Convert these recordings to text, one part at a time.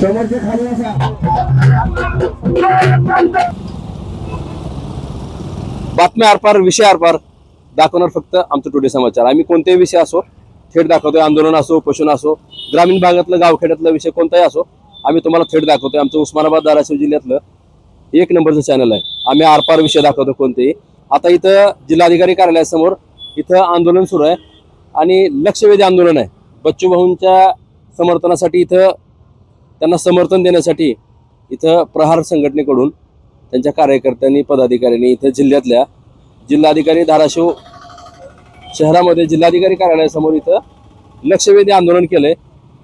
समोरचे खाली असा बातम्या आरपार विषय आरपार दाखवणार फक्त आमचं टुडे समाचार. आम्ही कोणतेही विषय असो थेट दाखवतोय आंदोलन असो पोषण असो ग्रामीण भागातलं गावखेड्यातला विषय कोणताही असो आम्ही तुम्हाला थेट दाखवतोय. आमचं उस्मानाबाद धाराशिव जिल्ह्यातलं एक नंबरचं चॅनल आहे. आम्ही आरपार विषय दाखवतो कोणतेही. आता इथं जिल्हाधिकारी कार्यालयासमोर इथं आंदोलन सुरू आहे. आणि लक्षवेधी आंदोलन आहे. बच्चू भाऊंच्या समर्थनासाठी इथं त्यांना समर्थन देण्यासाठी इथं प्रहार संघटनेकडून त्यांच्या कार्यकर्त्यांनी पदाधिकाऱ्यांनी इथं जिल्ह्यातल्या जिल्हाधिकारी धाराशिव शहरामध्ये जिल्हाधिकारी कार्यालयासमोर इथं लक्षवेधी आंदोलन केलंय.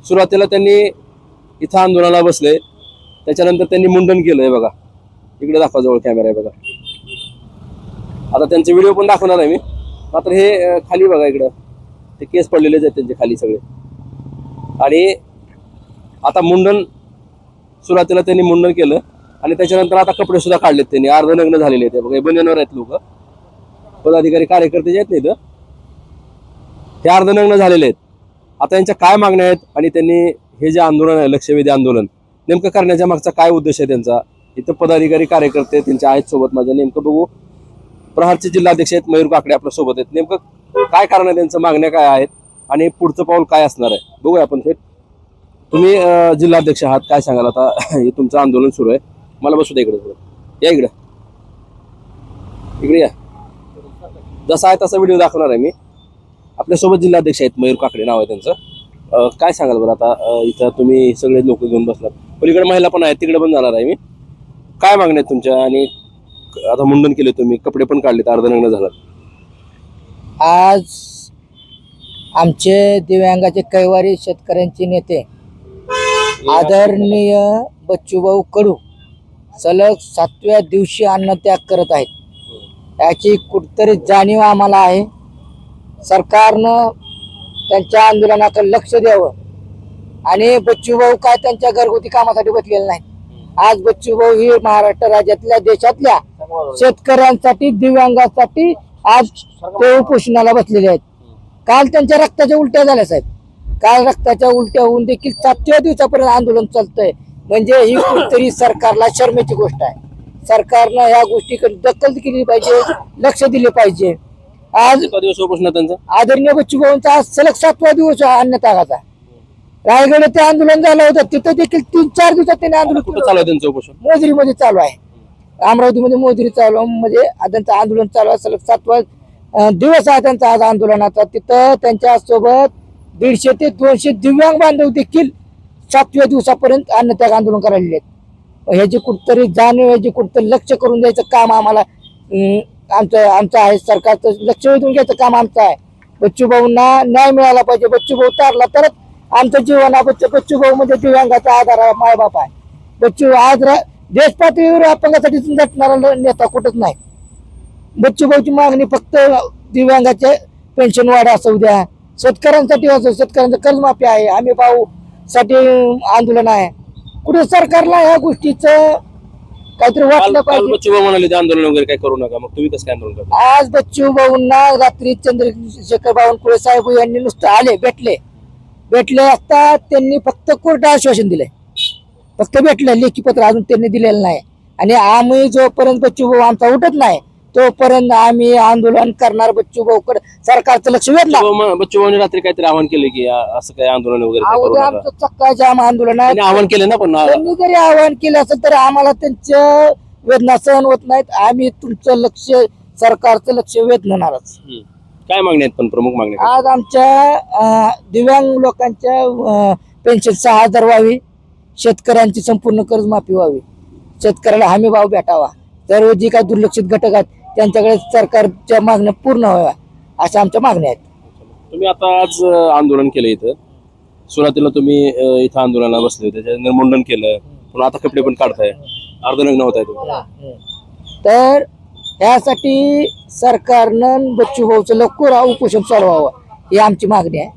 सुरुवातीला त्यांनी इथं आंदोलनाला बसले. त्याच्यानंतर त्यांनी मुंडन केलंय बघा. इकडे दाखवा जवळ कॅमेरा आहे बघा. आता त्यांचे व्हिडिओ पण दाखवणार आहे मी. मात्र हे खाली बघा इकडं. ते केस पडलेलेच आहेत त्यांचे खाली सगळे. आणि आता मुंडन सुरुवातीला त्यांनी मुंडन केलं आणि त्याच्यानंतर आता कपडे सुद्धा काढलेत त्यांनी. अर्धनग्न झालेले आहेत. बघा हे आहेत लोक. पदाधिकारी कार्यकर्ते जे आहेत ना इथं हे अर्धनग्न झालेले आहेत. आता यांच्या काय मागण्या आहेत आणि त्यांनी हे जे आंदोलन आहे लक्षवेधी आंदोलन नेमकं करण्याच्या मागचा काय उद्देश आहे त्यांचा? इथं पदाधिकारी कार्यकर्ते त्यांच्या आहेत सोबत माझ्या नेमकं बघू प्रहारचे जिल्हाध्यक्ष आहेत मयूर काकडे आपल्यासोबत आहेत. नेमकं काय कारण आहे त्यांचं मागण्या काय आहेत आणि पुढचं पाऊल काय असणार आहे? बघूया आपण थेट. तुम्ही जिल्हाध्यक्ष आहात काय सांगाल आता? हे तुमचं आंदोलन सुरू आहे. मला बसू द्या इकडे थोडं. या इकडं. इकडे या. जसा आहे तसा व्हिडिओ दाखवणार आहे मी. आपल्यासोबत जिल्हाध्यक्ष आहेत मयूर काकडे नाव आहे त्यांचं. काय सांगाल बरं आता? इथं तुम्ही सगळे लोक घेऊन बसलात. पलीकडे महिला पण आहेत तिकडे पण जाणार आहे मी. काय मागण्या आहेत तुमच्या? आणि आता मुंडन केले तुम्ही कपडे पण काढलेत अर्धनग्न झालात आज आमचे दिव्यांगाचे कैवारी शेतकऱ्यांचे नेते आदरणीय बच्चूभाऊ कडू सलग सातव्या दिवशी अन्नत्याग करत आहेत. याची कुठतरी जाणीव आम्हाला आहे. सरकारनं त्यांच्या आंदोलनाकडे लक्ष द्यावं. आणि बच्चूभाऊ काय त्यांच्या घरगुती कामासाठी बसलेले नाहीत. आज बच्चूभाऊ ही महाराष्ट्र राज्यातल्या देशातल्या शेतकऱ्यांसाठी दिव्यांगासाठी आज ते उपोषणाला बसलेले आहेत. काल त्यांच्या रक्ताच्या उलट्या झाल्या साहेब. काल रक्ताच्या उलट्या होऊन देखील सातव्या दिवसापर्यंत आंदोलन चालतंय. म्हणजे ही कुठतरी सरकारला शर्मेची गोष्ट आहे. सरकारनं या गोष्टीकडे दखल केली पाहिजे लक्ष दिले पाहिजे. आज आदरणीय बच्चूभाऊंचा आज सलग सातवा दिवस अन्नत्यागाचा. रायगड ते आंदोलन झालं होतं. तिथं देखील तीन चार दिवसात त्यांनी आंदोलन मोजरीमध्ये चालू आहे. अमरावतीमध्ये मोजरी चालू म्हणजे त्यांचं आंदोलन चालू आहे. सातवा दिवस आहे त्यांचा आज आंदोलनाचा. तिथं त्यांच्यासोबत दीडशे ते दोनशे दिव्यांग बांधव देखील सातव्या दिवसापर्यंत अन्नत्याग आंदोलन करायला आहेत. ह्याची कुठतरी जाणीव ह्याची कुठतरी लक्ष करून द्यायचं काम आम्हाला आमचं आमचं आहे. सरकारचं लक्ष वेधून घ्यायचं काम आमचं आहे. बच्चूभाऊंना न्याय मिळाला पाहिजे. बच्चूभाऊ तारला तरच आमचं जीवन आहे. बच्चू बच्चूभाऊ म्हणजे दिव्यांगाचा आधार आहे. मायबाप आहे. बच्चू आज देश पातळीवर अपंगासाठी झटणारा नेता कुठंच नाही. बच्चूभाऊची मागणी फक्त दिव्यांगाचे पेन्शन वाढ असू द्या. शेतकऱ्यांसाठी असो शेतकऱ्यांचं कर्जमाफी आहे. आम्ही भाऊ साठी आंदोलन आहे. कुठे सरकारला ह्या गोष्टीचं काहीतरी वाटलं पाहिजे. म्हणाले आंदोलन वगैरे काय करू नका. मग तुम्ही कसं काय आंदोलन करता? आज बच्चू भाऊंना रात्री चंद्रशेखर बावनकुळे साहेब यांनी नुसतं आले भेटले. भेटले असता त्यांनी फक्त कोर्ट आश्वासन दिलंय. फक्त भेटलं लेखी पत्र अजून त्यांनी दिलेलं नाही. आणि आम्ही जोपर्यंत बच्चू भाऊ आमचा उठत नाही तोपर्यंत आम्ही आंदोलन करणार बच्चू भाऊकडे. सरकारचं लक्ष वेधला. बच्चूभाऊ बच्चूभाऊने रात्री काहीतरी आवाहन केलं की आ- असं काय आंदोलन वगैरे काय करू अगोदर नका. आमचं चक्का जाम आंदोलन आहे. त्यांनी आवाहन केलं ना पण त्यांनी जरी आवाहन केलं असेल तर आम्हाला त्यांचं वेदना सहन होत नाहीत. आम्ही तुमचं लक्ष सरकारचं लक्ष वेधणारच हम्म. काय मागण्या आहेत पण प्रमुख मागण्या? काय? आज आमच्या अं, दिव्यांग लोकांच्या पेन्शन सहा हजार व्हावी. शेतकऱ्यांची संपूर्ण कर्जमाफी व्हावी. शेतकऱ्याला हमी भाव भेटावा. सर्व जी काही दुर्लक्षित घटक आहेत त्यांच्याकडे सरकारच्या मागण्या पूर्ण व्हाव्या अशा आमच्या मागण्या आहेत. तुम्ही आता आज आंदोलन केलं इथं. सुरुवातीला तुम्ही इथं आंदोलनाला बसले होते त्याच्यानंतर मुंडन केलं. पुन्हा आता कपडे पण काढताय. अर्धनग्न होत आहे तुम्ही तर यासाठी सरकारनं बच्चू भाऊचं लवकर उपोषण चालवावं ही आमची मागणी आहे.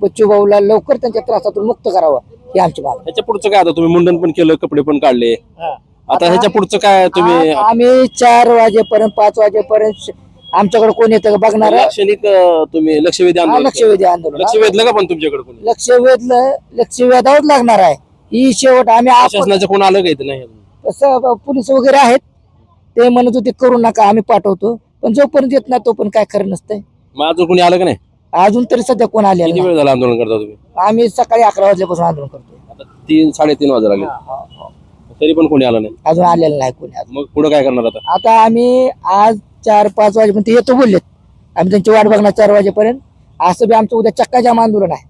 बच्चू भाऊला लवकर त्यांच्या त्रासातून मुक्त करावं. ही आमची मागणी ह्याच्या पुढचं काय आता तुम्ही मुंडन पण केलं कपडे पण काढले. आता ह्याच्या पुढचं काय तुम्ही आम्ही चार वाजेपर्यंत पाच वाजेपर्यंत आमच्याकडे कोण येतं का बघणार? लाक्षणिक अं, तुम्ही लक्षवेधी आंदोलन लक्षवेधी आंदोलन. लक्ष वेधलं का पण तुमच्याकडे कोणी? लक्ष वेधलं लक्ष वेधावंच लागणार आहे. ही शेवट आम्ही आपण शासनाचं कोण आलं का इथं? नाही. तसं पोलीस वगैरे आहेत. ते म्हणत होते करू नका आम्ही पाठवतो. पण जोपर्यंत येत नाही तोपर्यंत काय खरं नसतंय. मग अजून कोणी आलं का नाही? अजून तरी सध्या कोण आलेलं किती. वेळ झाला आंदोलन करता तुम्ही? आम्ही सकाळी अकरा वाजल्यापासून आंदोलन करतो आता तीन साडेतीन वाजता आले तरी पण कोणी आलं नाही. अजून आलेलं नाही कोणी अजून. मग पुढे काय करणार आता? आता आम्ही आज चार पाच वाजेपर्यंत येतो बोललेत. आम्ही त्यांची वाट बघणार चार वाजेपर्यंत. असं बी आमचं उद्या चक्का जाम आंदोलन आहे.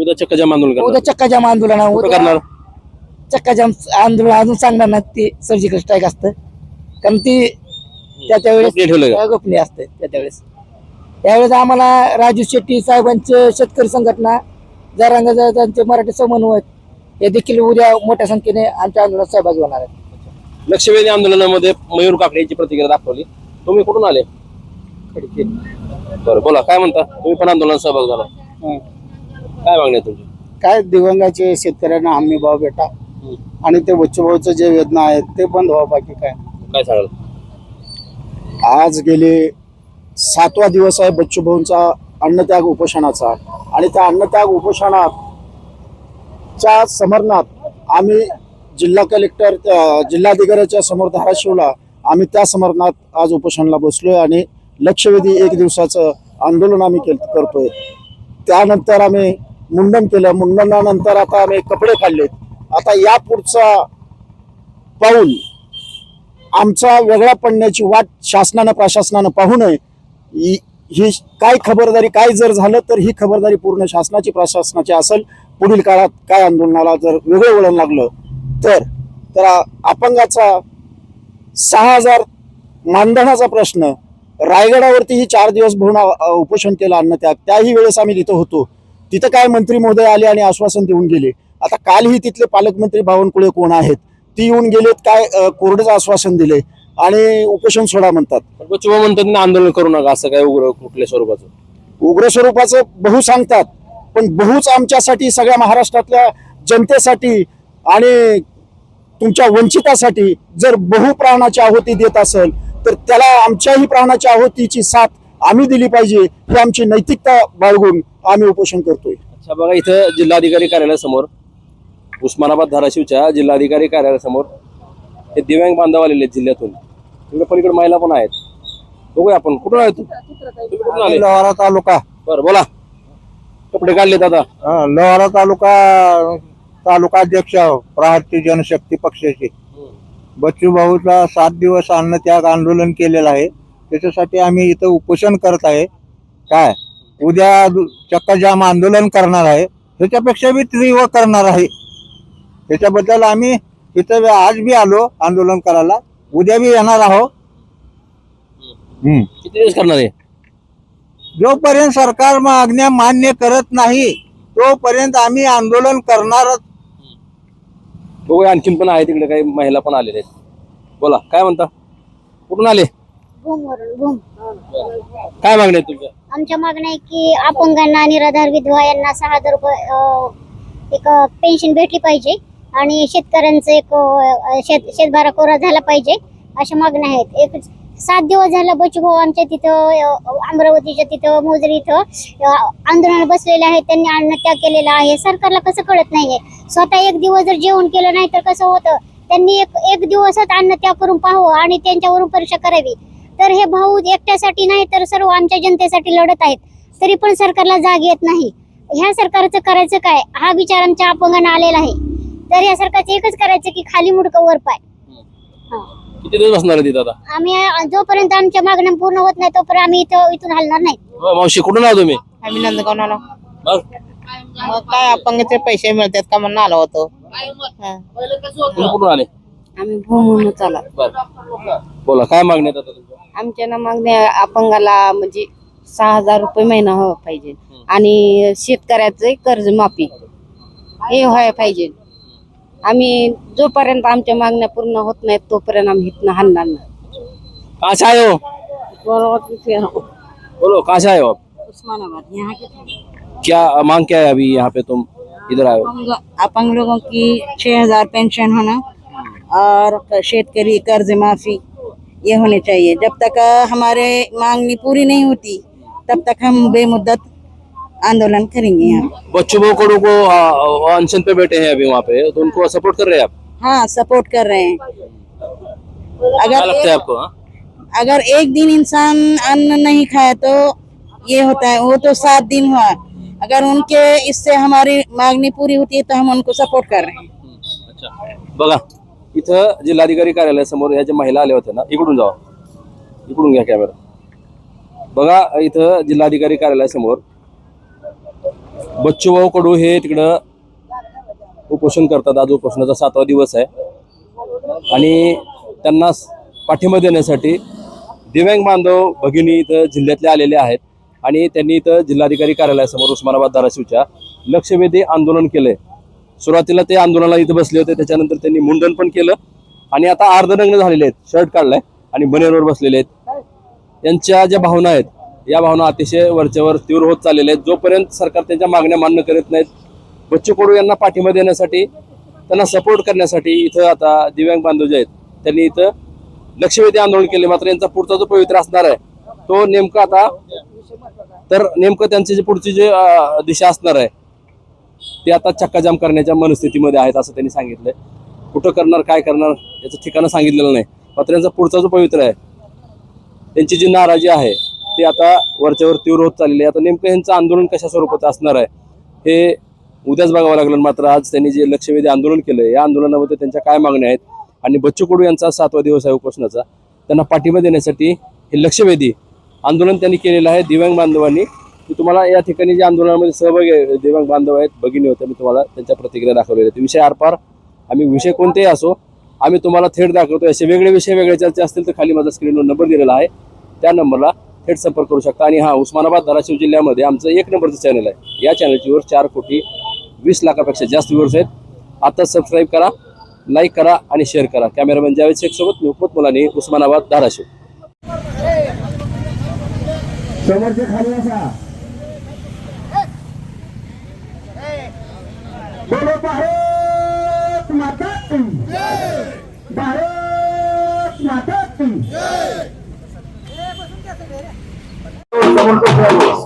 उद्या चक्क जाम आंदोलन करणार. उद्या चक्का जाम आंदोलन आहे. कुठं उद्या करणार? चक्का जाम आंदोलन अजून सांगणार ना ते सर्जिकल स्ट्राईक असतं. कारण ती त्या त्यावेळेस गोपनीय ठेवलं का? गोपनीय असते त्या त्यावेळेस. त्यावेळेस आम्हाला राजू शेट्टी साहेबांचे शेतकरी संघटना जरांग त्यांचे मराठी समन्वय हे देखील उद्या मोठ्या संख्येने आमच्या आंदोलनात सहभागी होणार आहेत. लक्षवेधी आंदोलनामध्ये मयूर काकडे यांची प्रतिक्रिया दाखवली. तुम्ही कुठून आले? बरं बोला काय म्हणता? तुम्ही पण आंदोलनात सहभाग झाला. काय मागणी तुमची? काय दिवंगाचे शेतकऱ्यांना हमी भाव भेटा. आणि ते बच्चूभाऊचं जे वेदना आहेत ते बंद व्हावं बाकी काय काय सांगाल? आज गेले सातवा दिवस आहे बच्चूभाऊंचा अन्नत्याग उपोषणाचा. आणि त्या अन्नत्याग उपोषणात च्या समरणात आम्ही जिल्हा कलेक्टर जिल्हाधिकाऱ्याच्या समोर धाराशिवला आम्ही त्या समरणात आज उपोषणाला बसलोय आणि लक्षवेधी एक दिवसाचं आंदोलन आम्ही केल करतोय. त्यानंतर आम्ही मुंडन केलं. मुंडनानंतर आता आम्ही कपडे काढलेत आता या पुढचा पाऊल आमचा वेगळा पडण्याची वाट शासनानं प्रशासनानं पाहू नये. ही काय खबरदारी काय जर झालं तर ही खबरदारी पूर्ण शासनाची प्रशासनाची असेल. पुढील काळात काय आंदोलनाला जर वेगळं वळण लागलं तर तर अपंगाचा सहा हजार मानधनाचा प्रश्न रायगडावरती ही चार दिवस भरून उपोषण केलं अन्नत्याग त्याही वेळेस आम्ही तिथं होतो. तिथं काय मंत्री महोदय आले आणि आश्वासन देऊन गेले. आता कालही तिथले पालकमंत्री बावनकुळे कोण आहेत? ती येऊन गेलेत काय अ, आश्वासन दिले. आणि उपोषण सोडा म्हणतात. बच्चूभाऊ म्हणतात ना आंदोलन करू नका असं काय उग्र कुठल्या स्वरूपाचं? उग्र स्वरूपाचं बहु सांगतात पण बहुच आमच्यासाठी सगळ्या महाराष्ट्रातल्या जनतेसाठी आणि तुमच्या वंचितासाठी जर बहु प्राणाची आहुती देत असेल तर त्याला आमच्याही प्राणाच्या आहुतीची साथ आम्ही दिली पाहिजे ही आमची नैतिकता बाळगून आम्ही उपोषण करतोय. अच्छा बघा इथं जिल्हाधिकारी कार्यालयासमोर उस्मानाबाद धाराशिवच्या जिल्हाधिकारी कार्यालयासमोर हे दिव्यांग बांधव आलेले आहेत जिल्ह्यातून. तिकडे पलीकडे महिला पण आहेत. बघूया आपण. कुठून आहे तू? तुम्ही कुठून आले? लोहारा तालुका. बरं बोला. कपडे काढलेत आता. लोहारा तालुका तालुका अध्यक्ष भारतीय जनशक्ती पक्षाचे. बच्चू भाऊचा सात दिवस अन्नत्याग आंदोलन केलेलं आहे. त्याच्यासाठी आम्ही इथं उपोषण करत आहे. काय? उद्या दु- चक्काजाम आंदोलन करणार आहे. ह्याच्यापेक्षा बी तीव्र करणार आहे. त्याच्याबद्दल आम्ही इथं आज बी आलो आंदोलन करायला. उद्या बी येणार आहोत हम्म. किती दिवस करणार आहे? जोपर्यंत सरकार मागण्या मान्य करत नाही तोपर्यंत आम्ही आंदोलन करणारच बघूया आणखीन पण आहे तिकडे काही महिला पण आलेल्या आहेत. बोला काय म्हणता? कुठून आले? भूम. काय मागणी आहे तुमच्या? आमच्या मागण्या आहे की अपंगांना निराधार विधवा यांना सहा हजार रुपये अं, एक पेन्शन भेटली पाहिजे. आणि शेतकऱ्यांचं एक शेत शेतभारा कोरा झाला पाहिजे अशा मागण्या आहेत. एक सात दिवस झालं बचूभाऊ आमच्या तिथं अमरावतीच्या तिथं मोजरी इथं आंदोलन बसलेले आहेत त्यांनी अन्नत्याग केलेला आहे. सरकारला कसं कळत नाहीये? स्वतः एक दिवस जर जेवण केलं नाही तर कसं होतं? त्यांनी एक एक दिवसच अन्नत्याग करून पाहावं आणि त्यांच्यावरून परीक्षा करावी. तर हे भाऊ एकट्यासाठी नाही तर सर्व आमच्या जनतेसाठी लढत आहेत. तरी पण सरकारला जाग येत नाही. ह्या सरकारचं करायचं काय? हा विचार आमच्या अपंगांना आलेला आहे. तर या सरकारचं एकच करायचं की खाली मुडकं वर पाय. हा. किती दिवस बसणार आहे तिथं आता? आम्ही अं, जोपर्यंत आमच्या मागण्या पूर्ण होत नाही तोपर्यंत आम्ही इथं इथून हलणार नाही. हो, मावशी कुठून आला तुम्ही? आम्ही नंदगावला मग? मग काय अपंगाचे पैसे मिळतात का म्हणून आलो होतो. हा. तुम्ही कुठून आले? आम्ही भूमून चाला बरं. बोला काय मागणी आहेत आता तुमच्या? आमच्या ना मागण्या अपंगाला म्हणजे सहा हजार रुपये महिना व्हावा पाहिजे. आणि शेतकऱ्याचं कर्जमाफी. हे व्हायला पाहिजे. आम्ही जोपर्यंत आमच्या मागण्या पूर्ण होत नाहीत तोपर्यंत आम्ही इथनं हलणार नाही. कहाँ से आए हो बोलो कहाँ से आए हो? आप उस्मानाबाद यहाँ के क्या मांग क्या है अभी यहाँ पे तुम इधर आए हो? अपंग अपंग लोगों की छह हज़ार पेंशन होना और शेतकरी कर्ज माफ़ी ये होने चाहिए। जब तक अ, हमारे मांगनी पूरी नहीं होती तब तक हम बेमुद्दत आंदोलन करेंगे यहाँ। बच्चू को आ, अनशन पे बैठे हैं अभी वहाँ पे तो उनको सपोर्ट कर रहे हैं आप? हाँ सपोर्ट कर रहे हैं। अगर लगता है आपको हाँ? अगर एक दिन इंसान अन्न नहीं खाए तो ये होता है वो तो सात दिन हुआ। अगर उनके इससे हमारी मांगनी पूरी होती है तो हम उनको सपोर्ट कर रहे हैं। अच्छा। बघा इथं जिल्हाधिकारी कार्यालयासमोर या ज्या महिला आल्या होत्या ना इकडून जावा. इकडून घ्या कॅमेरा बघा इथं जिल्हाधिकारी कार्यालयासमोर बच्चू भाऊ कडू हे तिकडं उपोषण करतात. आज उपोषणाचा सातवा दिवस आहे. आणि त्यांना पाठिंबा देण्यासाठी दिव्यांग बांधव भगिनी इथं जिल्ह्यातले आलेले आहेत. आणि त्यांनी इथं जिल्हाधिकारी कार्यालयासमोर उस्मानाबाद धाराशिवच्या लक्षवेधी आंदोलन केलंय. सुरुवातीला ते आंदोलनाला इथं बसले होते. त्याच्यानंतर त्यांनी मुंडन पण केलं. आणि आता अर्धनग्न झालेले आहेत. शर्ट काढलाय आणि बनेरवर बसलेले आहेत. त्यांच्या ज्या भावना आहेत या भावना अतिशय वरच्यावर तीव्र होत चाललेल्या आहेत. जोपर्यंत सरकार त्यांच्या मागण्या मान्य करत नाहीत बच्चू कडू यांना पाठिंबा देण्यासाठी त्यांना सपोर्ट करण्यासाठी इथं आता दिव्यांग बांधव जे आहेत त्यांनी इथं लक्षवेधी आंदोलन केले. मात्र यांचा पुढचा जो पवित्र असणार आहे तो नेमका आता तर नेमकं त्यांची जी पुढची जी दिशा असणार आहे ते आता चक्काजाम करण्याच्या मनस्थितीमध्ये आहेत असं त्यांनी सांगितलंय. कुठं करणार काय करणार याचं ठिकाणं सांगितलेलं नाही. मात्र यांचा पुढचा जो पवित्र आहे त्यांची जी नाराजी आहे ती आता वरच्यावर तीव्र होत चाललेली आहे. आता नेमकं यांचं आंदोलन कशा स्वरूपाचं असणार आहे? हे उद्याच बघावं लागलं. मात्र आज त्यांनी जे लक्षवेधी आंदोलन केलं या आंदोलनामध्ये त्यांच्या काय मागण्या आहेत? आणि बच्चू कडू यांचा सातवा दिवस आहे उपोषणाचा. त्यांना पाठिंबा देण्यासाठी हे लक्षवेधी आंदोलन त्यांनी केलेलं आहे दिव्यांग बांधवांनी. मी तुम्हाला या ठिकाणी जे आंदोलनामध्ये सहभागी दिव्यांग बांधव आहेत भगिनी होत्या मी तुम्हाला त्यांच्या प्रतिक्रिया दाखवलेल्या आहेत. विषय आरपार. आम्ही विषय कोणतेही असो आम्ही तुम्हाला थेट दाखवतो. असे वेगळे विषय वेगळे चर्चा असतील तर खाली माझा स्क्रीनवर नंबर दिलेला आहे. त्या नंबरला थेट संपर्क करू शकता. आणि हा उस्मानाबाद धाराशिव जिल्ह्यामध्ये आमचं एक नंबरचं चॅनल आहे. या चॅनलची वर चार कोटी वीस लाखापेक्षा जास्त व्ह्यूर्स आहेत. आता सबस्क्राईब करा लाईक करा आणि शेअर करा. कॅमेरामॅन जावेद शेख सोबत मी हुकमत मुलानी उस्मानाबाद धाराशिव. भारत माता भारत माता की शेतकऱ्याची